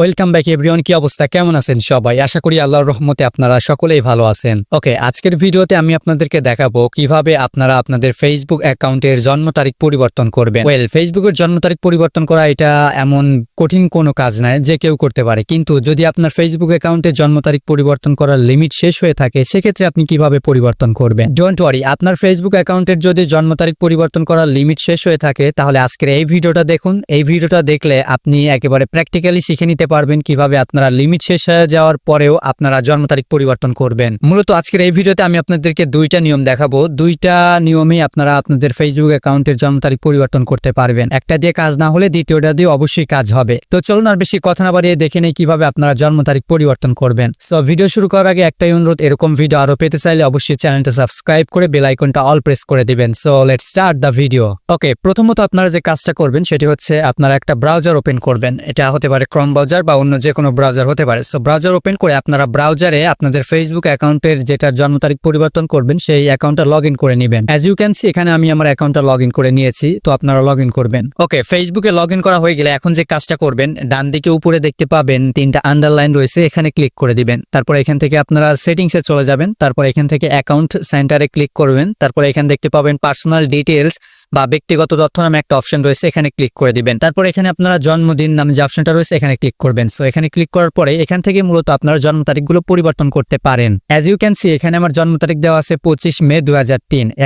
Welcome back everyone কি অবস্থা? কেমন আছেন সবাই? আশা করি আল্লাহর রহমতে আপনারা সকলেই ভালো আছেন। ওকে আজকের ভিডিওতে আমি আপনাদেরকে দেখাবো কীভাবে আপনারা আপনাদের ফেসবুক অ্যাকাউন্টের জন্ম তারিখ পরিবর্তন করবেন। ওয়েল ফেসবুকের জন্ম তারিখ পরিবর্তন করা এটা এমন কঠিন কোনো কাজ নয় যে কেউ করতে পারে। কিন্তু যদি আপনার ফেসবুক অ্যাকাউন্টের জন্ম তারিখ পরিবর্তন করার লিমিট শেষ হয়ে থাকে, সেক্ষেত্রে আপনি কীভাবে পরিবর্তন করবেন? ডোন্ট ওয়ারি আপনার ফেসবুক অ্যাকাউন্টের যদি জন্ম তারিখ পরিবর্তন করার লিমিট শেষ হয়ে থাকে, তাহলে আজকের এই ভিডিওটা দেখুন। এই ভিডিওটা দেখলে আপনি একেবারে প্র্যাকটিক্যালি শিখে নিতে পারবেন কীভাবে আপনারা লিমিট শেষ হয়ে যাওয়ার পরেও আপনারা জন্ম তারিখ পরিবর্তন করবেন। মূলত আজকের এই ভিডিওতে আমি আপনাদেরকে দুইটা নিয়ম দেখাবো। দুইটা নিয়মেই আপনারা আপনাদের ফেসবুক অ্যাকাউন্টের জন্ম তারিখ পরিবর্তন করতে পারবেন। একটা দিয়ে কাজ না হলে দ্বিতীয়টা দিয়ে অবশ্যই কাজ হবে। তো চলুন আর বেশি কথা না বাড়িয়ে দেখে নেই কীভাবে আপনারা জন্ম তারিখ পরিবর্তন করবেন। সো ভিডিও শুরু করার আগে একটাই অনুরোধ, এরকম ভিডিও আরও পেতে চাইলে অবশ্যই চ্যানেলটা সাবস্ক্রাইব করে বেল আইকনটা অল প্রেস করে দিবেন। So let start the video okay প্রথমত আপনারা যে কাজটা করবেন, সেটি হচ্ছে আপনারা একটা ব্রাউজার ওপেন করবেন। এটা হতে পারে ক্রম ব্রাউজার বা অন্য যে কোনো ব্রাউজার হতে পারে। সো ব্রাউজার ওপেন করে আপনারা ব্রাউজারে আপনাদের ফেসবুক অ্যাকাউন্টের যেটা জন্ম তারিখ পরিবর্তন করবেন, সেই অ্যাকাউন্টটা লগ করে নেবেন। অ্যাজ ইউ ক্যান সি এখানে আমি আমার অ্যাকাউন্টটা লগ ইন করে নিয়েছি, তো আপনারা লগ ইন করবেন। ওকে ফেসবুকে লগ ইন করা হয়ে গেলে এখন যে কাজটা করবেন, ডান দিকে উপরে দেখতে পাবেন তিনটা আন্ডারলাইন রয়েছে, এখানে ক্লিক করে দিবেন। তারপর এখান থেকে আপনারা সেটিংসে চলে যাবেন, তারপর এখান থেকে অ্যাকাউন্ট সেন্টারে ক্লিক করবেন, তারপর এখানে দেখতে পাবেন পার্সোনাল ডিটেলস বা ব্যক্তিগত তথ্য নামে একটা অপশন রয়েছে, এখানে ক্লিক করে দিবেন। তারপর এখানে আপনারা জন্মদিন নামে যে অপশনটা রয়েছে, এখানে ক্লিক করবেন। সো এখানে ক্লিক করার পরে এখান থেকে মূলত আপনারা জন্ম তারিখগুলো পরিবর্তন করতে পারেন। অ্যাজ ইউ ক্যান সি এখানে আমার জন্ম তারিখ দেওয়া আছে পঁচিশ মে দু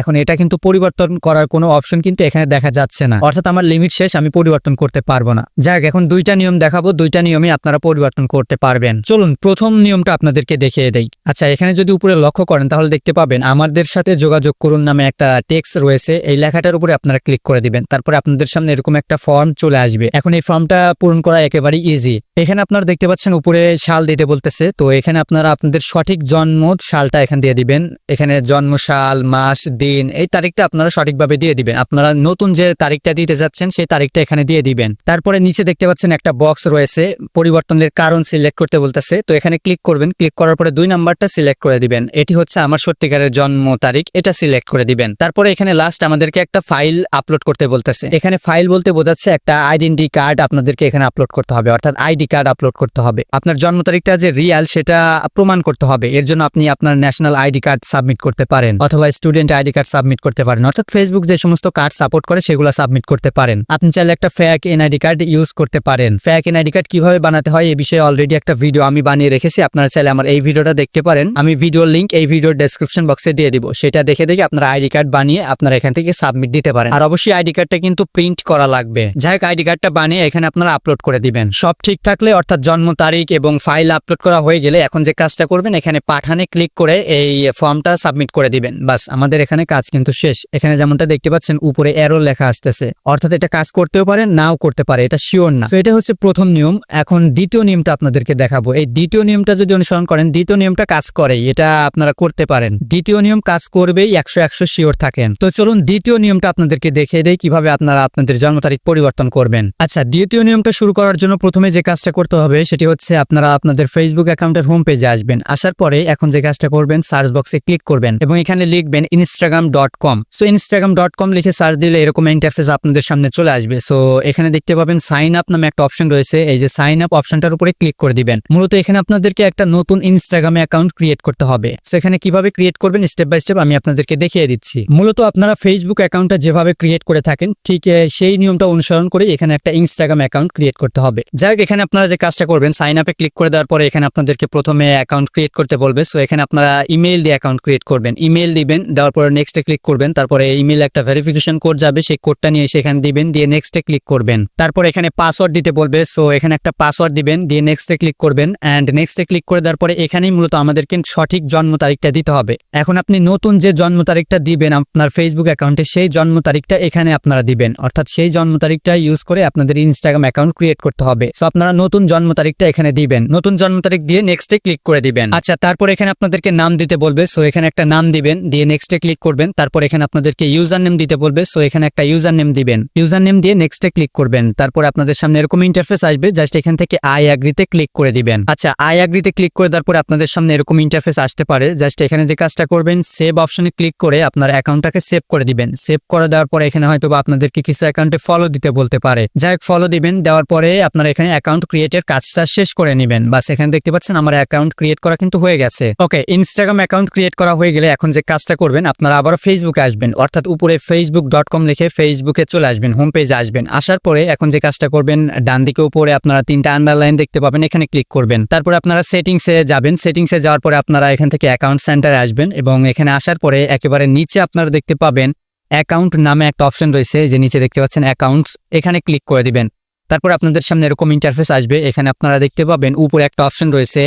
এখন এটা কিন্তু পরিবর্তন করার কোনো অপশন কিন্তু এখানে দেখা যাচ্ছে না। অর্থাৎ আমার লিমিট শেষ, আমি পরিবর্তন করতে পারব না। যাক, এখন দুইটা নিয়ম দেখাবো, দুইটা নিয়মে আপনারা পরিবর্তন করতে পারবেন। চলুন, প্রথম নিয়মটা আপনাদেরকে দেখিয়ে দেই। আচ্ছা এখানে যদি উপরে লক্ষ্য করেন, তাহলে দেখতে পাবেন, আমাদের সাথে যোগাযোগ করুন নামে একটা টেক্স রয়েছে। এই লেখাটার উপরে আপনারা ক্লিক করে দিবেন। তারপরে আপনাদের সামনে এরকম একটা ফর্ম চলে আসবে। এখন এই ফর্মটা পূরণ করা একেবারে ইজি এখানে আপনারা দেখতে পাচ্ছেন উপরে সাল দিতে বলতেছে। তো এখানে আপনারা আপনাদের সঠিক জন্ম সালটা এখানে দিয়ে দিবেন। এখানে জন্ম সাল, মাস, দিন এই তারিখটা আপনারা সঠিকভাবে দিয়ে দিবেন। আপনারা নতুন যে তারিখটা দিতে যাচ্ছেন সেই তারিখটা এখানে দিয়ে দিবেন। তারপরে নিচে দেখতে পাচ্ছেন একটা বক্স রয়েছে। পরিবর্তনের কারণ সিলেক্ট করতে বলতেছে। তো এখানে ক্লিক করবেন। ক্লিক করার পরে দুই নাম্বারটা সিলেক্ট করে দিবেন। এটি হচ্ছে আমার সত্যিকারের জন্ম তারিখ। এটা সিলেক্ট করে দিবেন। তারপরে এখানে লাস্ট আমাদেরকে একটা ফাইল আপলোড করতে বলতেছে। এখানে ফাইল বলতে বোঝাচ্ছে একটা আইডেন্টি কার্ড আপনাদেরকে এখানে আপলোড করতে হবে, অর্থাৎ আইডি কার্ড আপলোড করতে হবে। আপনার জন্ম তারিখটা যে রিয়াল সেটা প্রমাণ করতে হবে, এর জন্য আপনি আপনার ন্যাশনাল আইডি কার্ড সাবমিট করতে পারেন, অথবা স্টুডেন্ট আইডি কার্ড সাবমিট করতে পারেন, অর্থাৎ ফেসবুক যে সমস্ত কার্ড সাপোর্ট করে সেগুলো সাবমিট করতে পারেন। আপনি চাইলে একটা ফ্যাক এনআইডি কার্ড ইউজ করতে পারেন। ফ্যাক এনআইডি কার্ড কীভাবে বানাতে হয় এই বিষয়ে অলরেডি একটা ভিডিও আমি বানিয়ে রেখেছি, আপনারা চাইলে আমার এই ভিডিওটা দেখতে পারেন। আমি ভিডিওর লিঙ্ক এই ভিডিওর ডেসক্রিপশন বক্সে দিয়ে দিব, সেটা দেখে দেখে আপনার আইডি কার্ড বানিয়ে আপনারা এখান থেকে সাবমিট দিতে পারেন। আর অবশ্যই আইডি কার্ডটা কিন্তু প্রিন্ট করা লাগবে। যাই হোক, আইডি কার্ডটা বানিয়ে এখানে আপনারা আপলোড করে দিবেন। সব ঠিক থাকলে, অর্থাৎ জন্ম তারিখ এবং ফাইল আপলোড করা হয়ে গেলে এখন যে কাজটা করবেন, এখানে পাঠানে ক্লিক করে এই ফর্মটা সাবমিট করে দিবেন। বাস, আমাদের এখানে কাজ কিন্তু শেষ। এখানে যেমনটা দেখতে পাচ্ছেন, উপরে এরো লেখা আসতেছে। অর্থাৎ এটা কাজ করতেও পারে, নাও করতে পারে, এটা শিওর না। তো এটা হচ্ছে প্রথম নিয়ম। এখন দ্বিতীয় নিয়মটা আপনাদেরকে দেখাবো। এই দ্বিতীয় নিয়মটা যদি অনুসরণ করেন, দ্বিতীয় নিয়মটা কাজ করে এটা আপনারা করতে পারেন। দ্বিতীয় নিয়ম কাজ করবেই, একশো একশো শিওর থাকেন। তো চলুন, দ্বিতীয় নিয়মটা আপনাদেরকে দেখিয়ে দেয় কীভাবে আপনারা আপনাদের জন্ম তারিখ পরিবর্তন করবেন। আচ্ছা দ্বিতীয় নিয়মটা শুরু করার জন্য প্রথমে যে কাজটা করতে হবে সেটি হচ্ছে আপনারা আপনাদের ফেসবুক অ্যাকাউন্টের হোম পেজে আসবেন। আসার পরে এখন যে কাজটা করবেন সার্চ বক্সে ক্লিক করবেন এবং এখানে লিখবেন Instagram dot com so Instagram dot com লিখে সার্চ দিলে এরকম ইন্টারফেস আপনাদের সামনে চলে আসবে। সো এখানে দেখতে পাবেন সাইন আপ নামে একটা অপশন রয়েছে। এই যে সাইন আপ অপশনটার উপরে ক্লিক করে দিবেন। মূলত এখানে আপনাদেরকে একটা নতুন ইনস্টাগ্রামে অ্যাকাউন্ট ক্রিয়েট করতে হবে। সেখানে কীভাবে ক্রিয়েট করবেন স্টেপ বাই স্টেপ আমি আপনাদেরকে দেখিয়ে দিচ্ছি। মূলত আপনারা ফেসবুক অ্যাকাউন্টটা যেভাবে ক্রিয়েট করে থাকেন, ঠিক সেই নিয়মটা অনুসরণ করে এখানে একটা ইনস্টাগ্রাম অ্যাকাউন্ট ক্রিয়েট করতে হবে। যাই হোক, এখানে আপনারা যে কাজটা করবেন সাইন আপে ক্লিক করে দেওয়ার পরে এখানে আপনাদেরকে প্রথমে অ্যাকাউন্ট ক্রিয়েট করতে বলবে। সো এখানে আপনারা ইমেল দিয়ে অ্যাকাউন্ট ক্রিয়েট করবেন। ইমেল দিবেন, দেওয়ার পরে নেক্সটে ক্লিক করবেন। তারপরে ইমেল একটা ভেরিফিকেশন কোড যাবে, সেই কোডটা নিয়ে সেখানে দিবেন, দিয়ে নেক্সটে ক্লিক করবেন। তারপর এখানে পাসওয়ার্ড দিতে বলবে। সো এখানে একটা পাসওয়ার্ড দিবেন, দিয়ে নেক্সটে ক্লিক করবেন। অ্যান্ড নেক্সটে ক্লিক করে দেওয়ার পরে এখানেই মূলত আমাদেরকে সঠিক জন্ম তারিখটা দিতে হবে। এখন আপনি নতুন যে জন্ম তারিখটা দিবেন আপনার ফেসবুক অ্যাকাউন্টে সেই জন্ম তারিখটা এখানে আপনারা দিবেন। অর্থাৎ সেই জন্ম তারিখটা ইউজ করে আপনাদের ইনস্টাগ্রাম অ্যাকাউন্ট ক্রিয়েট করতে হবে। সো আপনারা নতুন জন্ম তারিখটা এখানে দিবেন। নতুন জন্ম তারিখ দিয়ে নেক্সটে ক্লিক করে দিবেন। আচ্ছা তারপর এখানে আপনাদেরকে নাম দিতে বলবে। সো এখানে একটা নাম দিবেন, দিয়ে নেক্সটে ক্লিক করবেন। তারপর এখানে আপনাদেরকে ইউজার নেম দিতে বলবে। সো এখানে একটা ইউজার নেম দিবেন। ইউজার নেম দিয়ে নেক্সটে ক্লিক করবেন। তারপর আপনাদের সামনে এরকম ইন্টারফেস আসবে। জাস্ট এখান থেকে আই অ্যাগ্রিতে ক্লিক করে দিবেন। আচ্ছা আই অ্যাগ্রিতে ক্লিক করে দেওয়ার পরে আপনাদের সামনে এরকম ইন্টারফেস আসতে পারে। জাস্ট এখানে যে কাজটা করবেন সেভ অপশনে ক্লিক করে আপনার অ্যাকাউন্টটাকে সেভ করে দিবেন। সেভ করার করে দেওয়ার পরে এখানে হয়তো বা আপনাদেরকে কিছু অ্যাকাউন্টে ফলো দিতে বলতে পারে। যাই হোক ফলো দিবেন, দেওয়ার পরে আপনারা এখানে অ্যাকাউন্ট ক্রিয়েটের কাজটা শেষ করে নেবেন। বা সেখানে দেখতে পাচ্ছেন আমার অ্যাকাউন্ট ক্রিয়েট করা কিন্তু হয়ে গেছে। ওকে ইনস্টাগ্রাম অ্যাকাউন্ট ক্রিয়েট করা হয়ে গেলে এখন যে কাজটা করবেন, আপনারা আবার ফেসবুকে আসবেন। অর্থাৎ উপরে ফেসবুক ডট কম লিখে ফেসবুকে চলে আসবেন হোম পেজে আসবেন। আসার পরে এখন যে কাজটা করবেন, ডান দিকে উপরে আপনারা তিনটা আন্ডারলাইন দেখতে পাবেন, এখানে ক্লিক করবেন। তারপরে আপনারা সেটিংসে যাবেন। সেটিংসে যাওয়ার পরে আপনারা এখান থেকে অ্যাকাউন্ট সেন্টারে আসবেন এবং এখানে আসার পরে একেবারে নিচে আপনারা দেখতে পাবেন অ্যাকাউন্ট নামে একটা অপশন রয়েছে, যে নিচে দেখতে পাচ্ছেন অ্যাকাউন্টস, এখানে ক্লিক করে দিবেন। তারপর আপনাদের সামনে এরকম ইন্টারফেস আসবে, এখানে আপনারা দেখতে পাবেন উপরে একটা অপশন রয়েছে,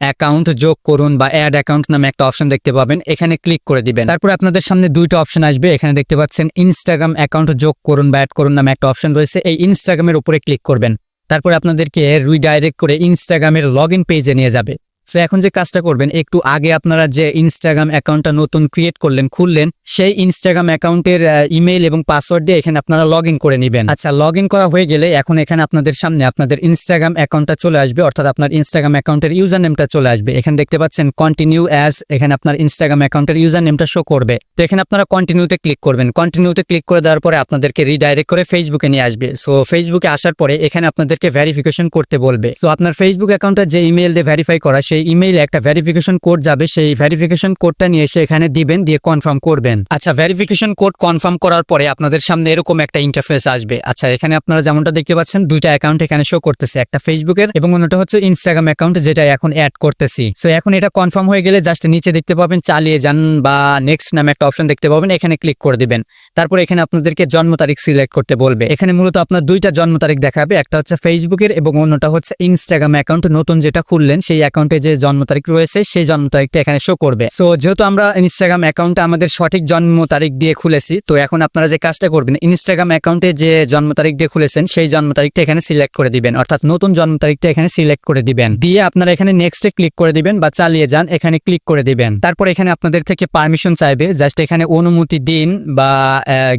অ্যাকাউন্ট যোগ করুন বা অ্যাড অ্যাকাউন্ট নামে একটা অপশন দেখতে পাবেন, এখানে ক্লিক করে দিবেন। তারপর আপনাদের সামনে দুইটা অপশন আসবে, এখানে দেখতে পাচ্ছেন ইনস্টাগ্রাম অ্যাকাউন্ট যোগ করুন বা অ্যাড করুন নামে একটা অপশন রয়েছে, এই ইনস্টাগ্রামের উপরে ক্লিক করবেন। তারপর আপনাদেরকে রিডাইরেক্ট করে ইনস্টাগ্রামের লগ ইন পেজে নিয়ে যাবে। সো এখন যে কাজটা করবেন, একটু আগে আপনারা যে ইনস্টাগ্রাম অ্যাকাউন্টটা নতুন ক্রিয়েট করলেন, খুললেন সেই ইনস্টাগ্রাম অ্যাকাউন্টের ইমেল এবং পাসওয়ার্ড দিয়ে এখানে আপনারা লগ করে নেবেন। আচ্ছা লগ করা হয়ে গেলে এখন এখানে আপনাদের সামনে আপনাদের ইনস্টাগ্রাম অ্যাকাউন্টটা চলে আসবে, অর্থাৎ আপনার ইনস্টাগ্রাম অ্যাকাউন্টের ইউজার নেমটা চলে আসবে। এখানে দেখতে পাচ্ছেন কন্টিনিউ অ্যাজ এখানে আপনার ইনস্টাগ্রাম অ্যাকাউন্টের ইউজার নেমটা শো করবে। তো এখানে আপনারা কন্টিনিউতে ক্লিক করবেন। কন্টিনিউতে ক্লিক করে দেওয়ার পরে আপনাদেরকে রিডাইরেক্ট করে ফেসবুকে নিয়ে আসবে। সো ফেসবুকে আসার পরে এখানে আপনাদেরকে ভেরিফিকেশন করতে বলবে। সো আপনার ফেসবুক অ্যাকাউন্টটা যে ইমেল দিয়ে ভেরিফাই করা, সেই ইমেইলে একটা ভেরিফিকেশন কোড যাবে। সেই ভেরিফিকেশন কোডটা নিয়ে এসে এখানে দিবেন, দিয়ে কনফার্ম করবেন। আচ্ছা ভেরিফিকেশন কোড কনফার্ম করার পরে আপনাদের সামনে এরকম একটা ইন্টারফেস আসবে। আচ্ছা এখানে আপনারা যেমনটা দেখতে পাচ্ছেন, দুইটা অ্যাকাউন্ট এখানে শো করতেছে, একটা ফেসবুকের এবং অন্যটা হচ্ছে ইনস্টাগ্রাম অ্যাকাউন্ট যেটা এখন অ্যাড করতেছি। সো এখন এটা কনফার্ম হয়ে গেলে জাস্ট নিচে দেখতে পাবেন, চালিয়ে যান বা নেক্সট নামে একটা অপশন দেখতে পাবেন, এখানে ক্লিক করে দিবেন। তারপর এখানে আপনাদেরকে জন্ম তারিখ সিলেক্ট করতে বলবে। এখানে মূলত আপনার দুইটা জন্ম তারিখ দেখাবে, একটা হচ্ছে ফেসবুকের এবং অন্যটা হচ্ছে ইনস্টাগ্রাম অ্যাকাউন্ট নতুন যেটা খুললেন, সেই অ্যাকাউন্টে যে জন্ম তারিখ রয়েছে, সেই জন্ম তারিখটা এখানে শো করবে। সো যেহেতু আমরা ইনস্টাগ্রাম অ্যাকাউন্টে আমাদের সঠিক জন্ম তারিখ দিয়ে খুলেছি। তো এখন আপনারা যে কাজটা করবেন ইনস্টাগ্রাম অ্যাকাউন্টে যে জন্ম তারিখ দিয়ে খুলেছেন, সেই জন্ম তারিখটা এখানে সিলেক্ট করে দিবেন। অর্থাৎ নতুন জন্ম তারিখটা এখানে সিলেক্ট করে দিবেন। দিয়ে আপনারা এখানে নেক্সটে ক্লিক করে দিবেন বা চালিয়ে যান, এখানে ক্লিক করে দিবেন। তারপর এখানে আপনাদের থেকে পারমিশন চাইবে। জাস্ট এখানে অনুমতি দিন বা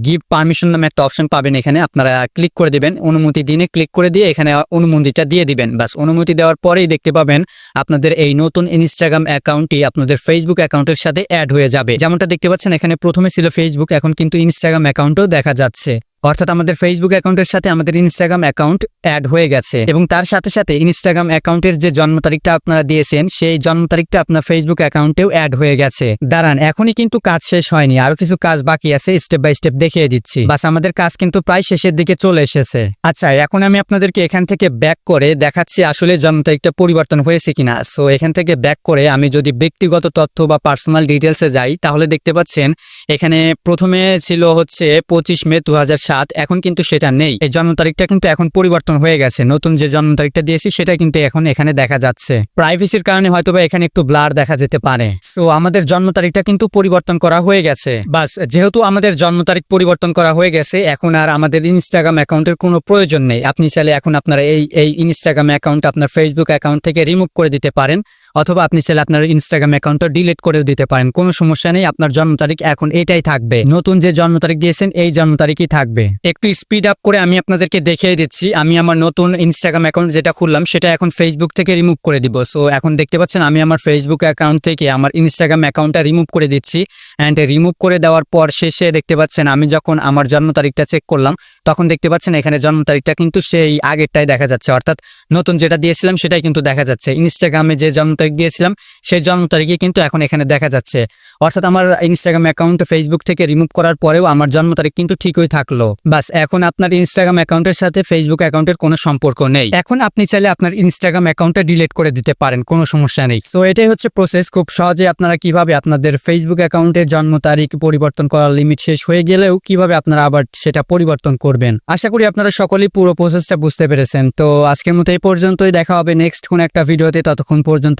গিভ পারমিশন নামে একটা অপশন পাবেন এখানে। আপনারা ক্লিক করে দিবেন, অনুমতি দিনে ক্লিক করে দিয়ে এখানে অনুমতিটা দিয়ে দিবেন। বাস অনুমতি দেওয়ার পরেই দেখতে পাবেন আপনাদের এই নতুন ইনস্টাগ্রাম অ্যাকাউন্টটি আপনাদের ফেসবুক অ্যাকাউন্টের সাথে অ্যাড হয়ে যাবে। যেমনটা দেখতে পাচ্ছেন, এখানে প্রথমে ছিল ফেসবুক এখন কিন্তু ইনস্টাগ্রাম অ্যাকাউন্টও দেখা যাচ্ছে। অর্থাৎ আমাদের ফেসবুক অ্যাকাউন্টের সাথে আমাদের ইনস্টাগ্রাম অ্যাকাউন্ট অ্যাড হয়ে গেছে। এবং তার সাথে সাথে ইনস্টাগ্রাম অ্যাকাউন্টের যে জন্ম তারিখটা আপনারা দিয়েছেন, সেই জন্ম তারিখটা আপনার ফেসবুক অ্যাকাউন্টেও অ্যাড হয়ে গেছে। দাঁড়ান, এখনই কিন্তু কাজ শেষ হয়নি। আরও কিছু কাজ বাকি আছে স্টেপ বাই স্টেপ দেখিয়ে দিচ্ছি। বাস, আমাদের কাজ কিন্তু প্রায় শেষের দিকে চলে এসেছে। আচ্ছা এখন আমি আপনাদেরকে এখান থেকে ব্যাক করে দেখাচ্ছি আসলে জন্ম তারিখটা পরিবর্তন হয়েছে কিনা। সো এখান থেকে ব্যাক করে আমি যদি ব্যক্তিগত তথ্য বা পার্সোনাল ডিটেলসে যাই, তাহলে দেখতে পাচ্ছেন, এখানে প্রথমে ছিল হচ্ছে পঁচিশ মে দু হাজার এখন কিন্তু সেটা নেই। এই জন্ম তারিখটা কিন্তু এখন পরিবর্তন হয়ে গেছে। নতুন যে জন্ম তারিখটা দিয়েছি, সেটা কিন্তু এখন এখানে দেখা যাচ্ছে। প্রাইভেসির কারণে হয়তোবা এখানে একটু ব্লার দেখা যেতে পারে। সো আমাদের জন্ম তারিখটা কিন্তু পরিবর্তন করা হয়ে গেছে। বাস, যেহেতু আমাদের জন্ম তারিখ পরিবর্তন করা হয়ে গেছে, এখন আর আমাদের ইনস্টাগ্রাম অ্যাকাউন্টের কোনো প্রয়োজন নেই। আপনি চাইলে এখন আপনারা এই এই ইনস্টাগ্রাম অ্যাকাউন্ট, আপনার ফেসবুক অ্যাকাউন্ট থেকে রিমুভ করে দিতে পারেন। অথবা আপনি চাইলে আপনার ইনস্টাগ্রাম অ্যাকাউন্টটা ডিলিট করেও দিতে পারেন। কোনো সমস্যা নেই, আপনার জন্ম তারিখ এখন এটাই থাকবে। নতুন যে জন্ম তারিখ দিয়েছেন, এই জন্ম তারিখই থাকবে। একটু স্পিড আপ করে আমি আপনাদেরকে দেখিয়ে দিচ্ছি। আমি আমার নতুন ইনস্টাগ্রাম অ্যাকাউন্ট যেটা খুললাম, সেটা এখন ফেসবুক থেকে রিমুভ করে দিব। সো এখন দেখতে পাচ্ছেন, আমি আমার ফেসবুক অ্যাকাউন্ট থেকে আমার ইনস্টাগ্রাম অ্যাকাউন্টটা রিমুভ করে দিচ্ছি। অ্যান্ড রিমুভ করে দেওয়ার পর শেষে দেখতে পাচ্ছেন, আমি যখন আমার জন্ম তারিখটা চেক করলাম, তখন দেখতে পাচ্ছেন এখানে জন্ম তারিখটা কিন্তু সেই আগেরটাই দেখা যাচ্ছে। অর্থাৎ নতুন যেটা দিয়েছিলাম, সেটাই কিন্তু দেখা যাচ্ছে। ইনস্টাগ্রামে যে জন্ম তারিখ দিয়েছিলাম, সেই জন্ম তারিখই কিন্তু এখন এখানে দেখা যাচ্ছে। অর্থাৎ আমার ইনস্টাগ্রাম অ্যাকাউন্ট ফেসবুক থেকে রিমুভ করার পরেও আমার জন্ম তারিখ কিন্তু ঠিকই থাকল। বাস, এখন আপনার ইনস্টাগ্রাম অ্যাকাউন্টের সাথে ফেসবুক অ্যাকাউন্টের কোনো সম্পর্ক নেই। এখন আপনি চাইলে আপনার ইনস্টাগ্রাম অ্যাকাউন্টটা ডিলিট করে দিতে পারেন, কোনো সমস্যা নেই। সো এটাই হচ্ছে প্রসেস খুব সহজে আপনারা কীভাবে আপনাদের ফেসবুক অ্যাকাউন্টের জন্ম তারিখ পরিবর্তন করার লিমিট শেষ হয়ে গেলেও কীভাবে আপনারা আবার সেটা পরিবর্তন করবেন? আশা করি আপনারা সকলেই পুরো প্রসেসটা বুঝতে পেরেছেন। তো, আজকের মতো এই পর্যন্তই। দেখা হবে নেক্সট কোন একটা ভিডিওতে ততক্ষণ পর্যন্ত